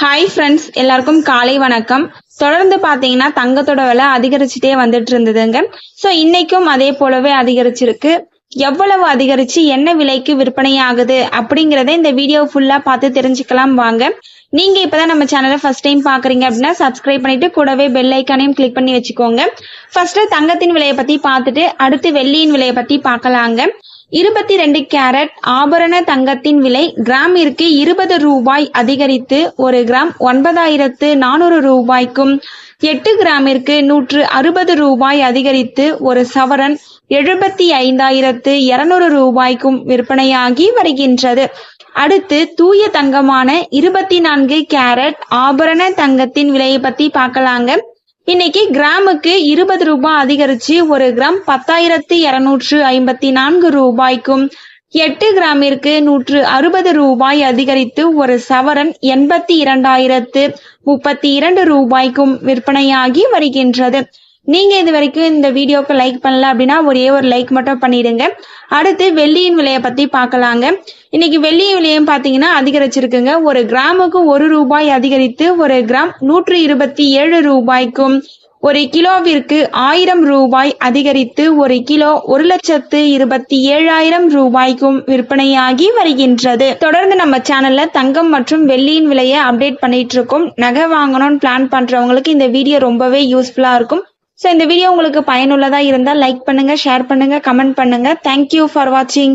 Hi friends எல்லாருக்கும் காலை வணக்கம். தொடர்ந்து பார்த்தீங்கன்னா தங்கத்தோட விலை அதிகரிச்சுட்டே வந்துட்டு இருந்ததுங்க. ஸோ இன்னைக்கும் அதே போலவே அதிகரிச்சிருக்கு. எவ்வளவு அதிகரிச்சு என்ன விலைக்கு விற்பனை ஆகுது அப்படிங்கிறத இந்த வீடியோ ஃபுல்லா பார்த்து தெரிஞ்சுக்கலாம் வாங்க. நீங்க இப்பதான் நம்ம சேனலை ஃபர்ஸ்ட் டைம் பாக்குறீங்க அப்படின்னா சப்ஸ்கிரைப் பண்ணிட்டு கூடவே பெல் ஐக்கானையும் கிளிக் பண்ணி வச்சுக்கோங்க. ஃபர்ஸ்ட் தங்கத்தின் விலையை பத்தி பார்த்துட்டு அடுத்து வெள்ளியின் விலையை பத்தி பார்க்கலாங்க. இருபத்தி ரெண்டு கேரட் ஆபரண தங்கத்தின் விலை கிராமிற்கு இருபது ரூபாய் அதிகரித்து ஒரு கிராம் ஒன்பதாயிரத்து நானூறு ரூபாய்க்கும் எட்டு கிராமிற்கு நூற்று அறுபது ரூபாய் அதிகரித்து ஒரு சவரன் எழுபத்தி ஐந்தாயிரத்து இருநூறு ரூபாய்க்கும் விற்பனையாகி வருகின்றது. அடுத்து தூய தங்கமான இருபத்தி நான்கு கேரட் ஆபரண தங்கத்தின் விலையை பத்தி பார்க்கலாங்க. இன்னைக்கு கிராமுக்கு இருபது ரூபாய் அதிகரிச்சு ஒரு கிராம் பத்தாயிரத்தி இருநூற்று ஐம்பத்தி நான்கு ரூபாய்க்கும் எட்டு கிராமிற்கு நூற்று அறுபது ரூபாய் அதிகரித்து ஒரு சவரன் எண்பத்தி இரண்டாயிரத்து முப்பத்தி இரண்டு ரூபாய்க்கும் விற்பனையாகி வருகின்றது. நீங்க இது வரைக்கும் இந்த வீடியோக்கு லைக் பண்ணல அப்படின்னா ஒரே ஒரு லைக் மட்டும் பண்ணிடுங்க. அடுத்து வெள்ளியின் விலையை பத்தி பார்க்கலாங்க. இன்னைக்கு வெள்ளியின் விலையும் பாத்தீங்கன்னா அதிகரிச்சிருக்குங்க. ஒரு கிராமுக்கு ஒரு ரூபாய் அதிகரித்து ஒரு கிராம் நூற்று இருபத்தி ஏழு ரூபாய்க்கும் ஒரு கிலோவிற்கு ஆயிரம் ரூபாய் அதிகரித்து ஒரு கிலோ ஒரு லட்சத்து இருபத்தி ஏழாயிரம் ரூபாய்க்கும் விற்பனையாகி வருகின்றது. தொடர்ந்து நம்ம சேனல்ல தங்கம் மற்றும் வெள்ளியின் விலையை அப்டேட் பண்ணிட்டு இருக்கோம். நகை வாங்கணும்னு பிளான் பண்றவங்களுக்கு இந்த வீடியோ ரொம்பவே யூஸ்ஃபுல்லா இருக்கும். ஸோ இந்த வீடியோ உங்களுக்கு பயனுள்ளதா இருந்தால் லைக் பண்ணுங்க ஷேர் பண்ணுங்க கமெண்ட் பண்ணுங்க. தேங்க்யூ ஃபார் வாட்சிங்